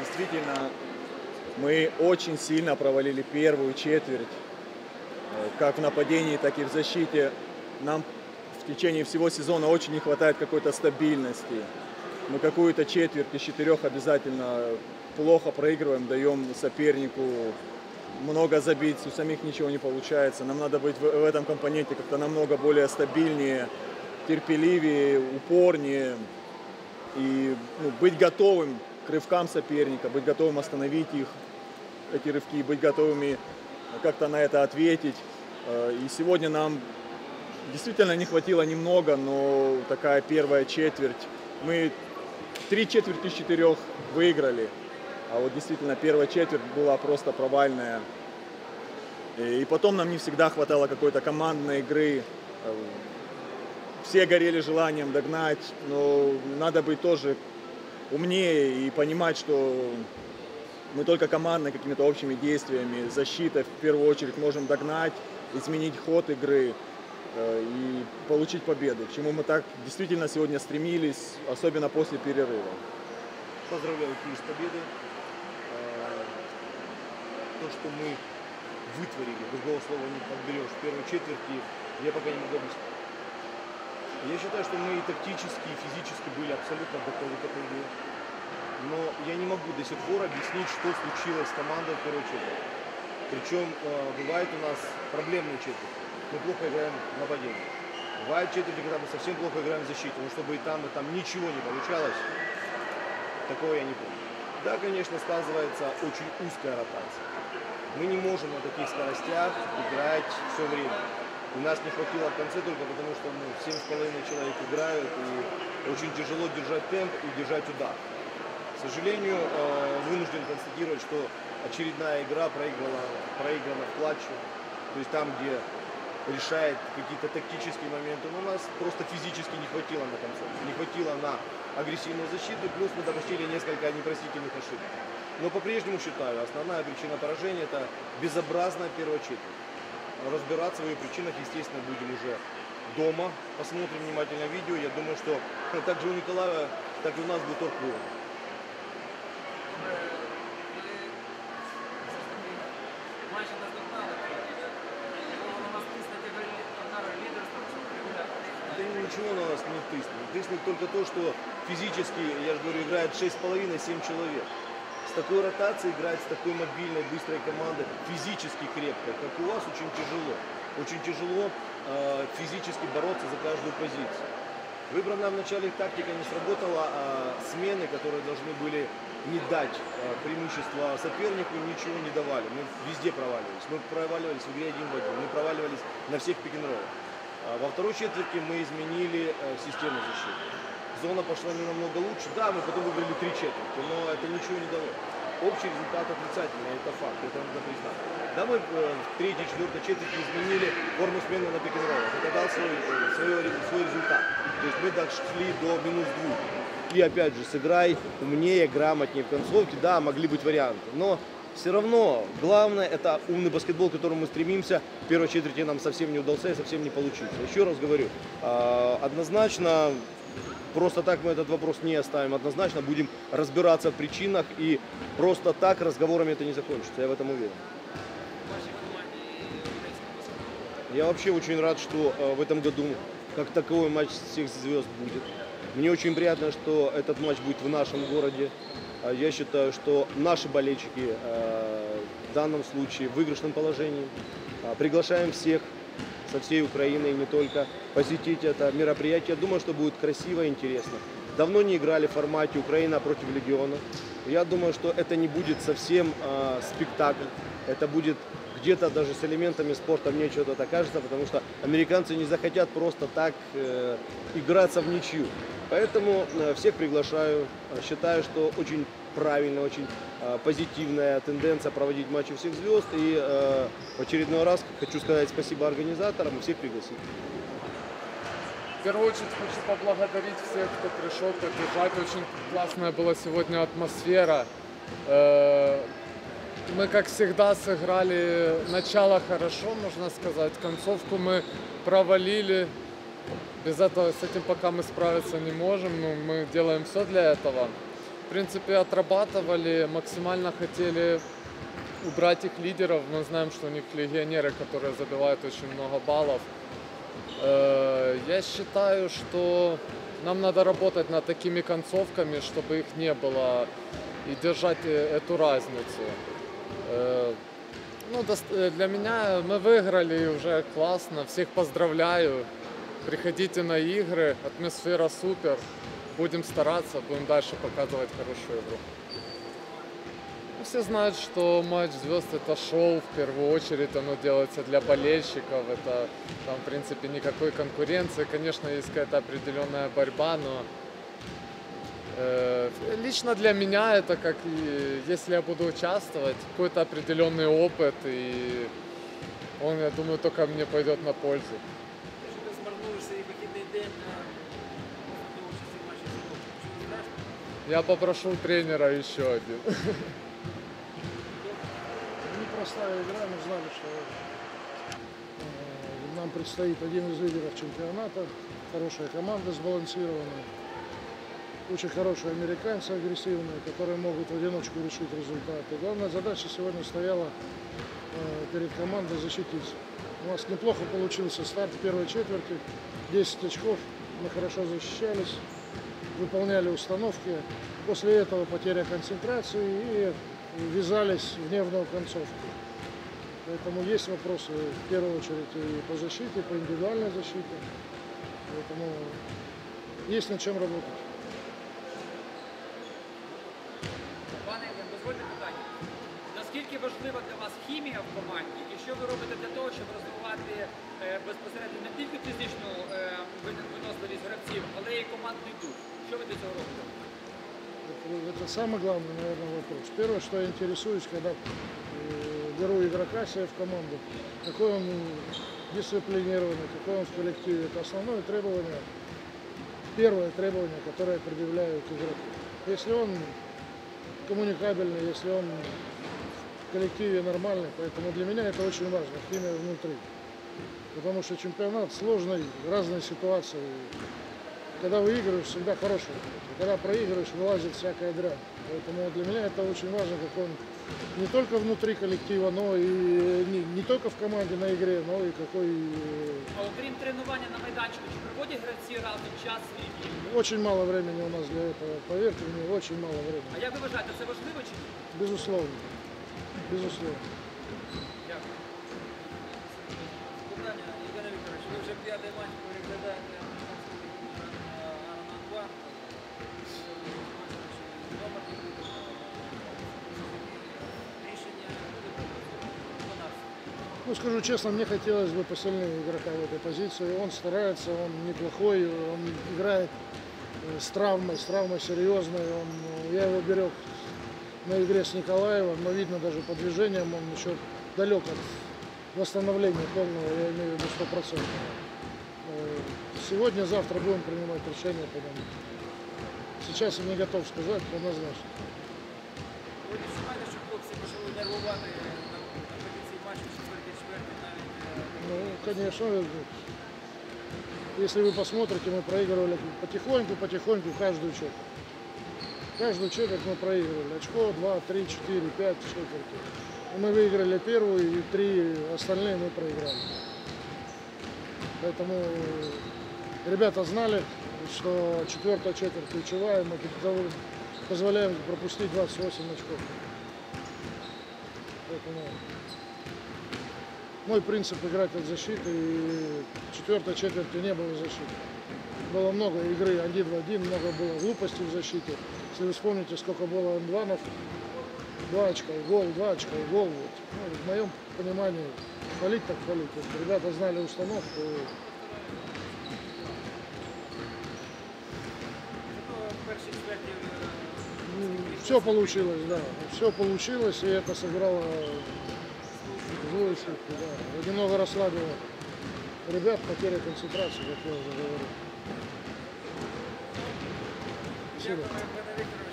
Действительно, мы очень сильно провалили первую четверть, э, как в нападении, так и в защите. Нам в течение всего сезона очень не хватает какой-то стабильности. Мы какую-то четверть из четырех обязательно плохо проигрываем, даем сопернику много забить, у самих ничего не получается. Нам надо быть в, этом компоненте как-то намного более стабильнее, терпеливее, упорнее и ну, быть готовым к рывкам соперника, быть готовым остановить их, эти рывки, быть готовыми как-то на это ответить. Э, и сегодня нам действительно не хватило немного, но такая первая четверть. Мы три четверти из четырех выиграли. А вот действительно первая четверть была просто провальная. И потом нам не всегда хватало какой-то командной игры. Все горели желанием догнать, но надо быть тоже умнее и понимать, что мы только командно какими-то общими действиями, защитой в первую очередь можем догнать, изменить ход игры э, и получить победу, к чему мы так действительно сегодня стремились, особенно после перерыва. Поздравляю Киев с победой. То, что мы вытворили, другого слова не подберешь, в первой четверти, я пока не могу объяснить. Я считаю, что мы и тактически, и физически были абсолютно готовы к этой игре. Но я не могу до сих пор объяснить, что случилось с командой в первой четверти. Причем э, бывает у нас проблемные четверти. Мы плохо играем в нападении. Бывают четверти, когда мы совсем плохо играем в защите. Но чтобы и там, и там ничего не получалось, такого я не помню. Да, конечно, сказывается очень узкая ротация. Мы не можем на таких скоростях играть все время. И нас не хватило в конце только потому, что ну, 7,5 человек играют, и очень тяжело держать темп и держать удар. К сожалению, э, вынужден констатировать, что очередная игра проиграла, проиграна в клатче. То есть там, где решает какие-то тактические моменты, но у нас просто физически не хватило на концовке. Не хватило на агрессивную защиту, плюс мы допустили несколько непростительных ошибок. Но по-прежнему считаю, основная причина поражения это безобразная первая четверть. Разбираться в ее причинах, естественно, будем уже дома. Посмотрим внимательно видео. Я думаю, что так же у Николая, так и у нас будет торг Да ничего на нас не тыснет. Тыснет только то, что физически, я же говорю, играет 6,5-7 человек с такой ротацией играть, с такой мобильной, быстрой командой, физически крепко, как у вас, очень тяжело. Очень тяжело э, физически бороться за каждую позицию. Выбранная в начале тактика не сработала, а смены, которые должны были не дать э, преимущества сопернику, ничего не давали. Мы везде проваливались. Мы проваливались в игре один в один, мы проваливались на всех пик а Во второй четверти мы изменили э, систему защиты зона пошла не намного лучше. Да, мы потом выиграли три четверти, но это ничего не дало. Общий результат отрицательный, это факт, это надо признать. Да, мы э, в третьей, четвертой четверти изменили форму смены на пик Это дал свой, э, свой, свой результат. То есть мы дошли до минус двух. И опять же, сыграй умнее, грамотнее в концовке. Да, могли быть варианты, но все равно главное это умный баскетбол, к которому мы стремимся. В первой четверти нам совсем не удался и совсем не получился. Еще раз говорю, а, однозначно Просто так мы этот вопрос не оставим однозначно, будем разбираться в причинах и просто так разговорами это не закончится, я в этом уверен. Я вообще очень рад, что э, в этом году как таковой матч всех звезд будет. Мне очень приятно, что этот матч будет в нашем городе. А я считаю, что наши болельщики э, в данном случае в выигрышном положении. А, приглашаем всех со всей Украины и не только посетить это мероприятие. Думаю, что будет красиво и интересно. Давно не играли в формате Украина против Легиона. Я думаю, что это не будет совсем э, спектакль. Это будет где-то даже с элементами спорта, мне что-то так кажется, потому что американцы не захотят просто так э, играться в ничью. Поэтому э, всех приглашаю. Считаю, что очень правильная, очень позитивная тенденция проводить матчи всех звезд. И э, в очередной раз хочу сказать спасибо организаторам и всех пригласить. В первую очередь хочу поблагодарить всех, кто пришел поддержать. Очень классная была сегодня атмосфера. Э, мы, как всегда, сыграли начало хорошо, можно сказать. Концовку мы провалили. Без этого, с этим пока мы справиться не можем. Но мы делаем все для этого. В принципе, отрабатывали, максимально хотели убрать их лидеров. Мы знаем, что у них легионеры, которые забивают очень много баллов. Э, Я считаю, что нам надо работать над такими концовками, чтобы их не было, и держать э, эту разницу. Э, Ну, для меня мы выиграли уже классно. Всех поздравляю. Приходите на игры, атмосфера супер. Будем стараться, будем дальше показывать хорошую игру. Ну, Все знают, что матч звезд это шоу, в первую очередь оно делается для болельщиков, это там в принципе никакой конкуренции, конечно есть какая-то определенная борьба, но э, лично для меня это как если я буду участвовать, какой-то определенный опыт и он, я думаю, только мне пойдет на пользу. Я попрошу тренера еще один. Непростая игра, мы знали, что э, нам предстоит один из лидеров чемпионата, хорошая команда сбалансированная, очень хорошие американцы агрессивные, которые могут в одиночку решить результат. И главная задача сегодня стояла э, перед командой защититься. У нас неплохо получился старт первой четверти, 10 очков, мы хорошо защищались, выполняли установки. После этого потеря концентрации и ввязались в нервную концовку. Поэтому есть вопросы в первую очередь и по защите, и по индивидуальной защите. Поэтому есть над чем работать. Пане Євген, дозвольте питання. Наскільки важлива для вас хімія в команді і що ви робите для того, щоб розвивати е, безпосередньо не тільки фізичну е, вин- виносливість гравців, але й командний дух? Это, это самый главный, наверное, вопрос. Первое, что я интересуюсь, когда э, беру игрока себе в команду, какой он дисциплинированный, какой он в коллективе. Это основное требование, первое требование, которое предъявляют игроку. Если он коммуникабельный, если он в коллективе нормальный, поэтому для меня это очень важно, химия внутри. Потому что чемпионат сложный, разные ситуации Когда выигрываешь, всегда хороший. Когда проигрываешь, вылазит всякая дрянь. Поэтому для меня это очень важно, как он не только внутри коллектива, но и не, не только в команде на игре, но и какой э, А окрім тренування на майданчику, чи проводять гравці разом час свій вільний? очень мало времени у нас для этого. Поверьте мне, очень мало времени. А як ви вважаєте, це важливо чи ні? Безусловно. Безусловно. Дякую. Питання, Євгене Вікторович, ви вже п'ятий матч переглядаєте Ну, скажу честно, мне хотелось бы посильнее игрока в этой позиции. Он старается, он неплохой, он играет э, с травмой, с травмой серьезной. Он, э, я его берег на игре с Николаевым, но видно даже по движениям, он еще далек от восстановления полного, я имею в виду стопроцентного. Э, Сегодня, завтра будем принимать решение по нему. Сейчас я не готов сказать однозначно. Конечно, если вы посмотрите, мы проигрывали потихоньку, потихоньку каждую четверть. Каждую четверть мы проигрывали. Очко, 2, 3, 4, 5 четверти. И мы выиграли первую, и три остальные мы проиграли. Поэтому э, ребята знали, что четвертая четверть ключевая, мы позволяем пропустить 28 очков. Поэтому мой принцип играть от защиты, и четвертой четверти не было защиты. Было много игры один в один, много было глупостей в защите. Если вы вспомните, сколько было андванов, два очка и гол, два очка и гол. Вот. Ну, в моем понимании, фалить так фалить. Вот ребята знали установку. чверті е, Все получилось, да. Все получилось, и это сыграло злую шутку, да. Немного расслабило ребят, потеря концентрации, как я уже говорил. Вікторович.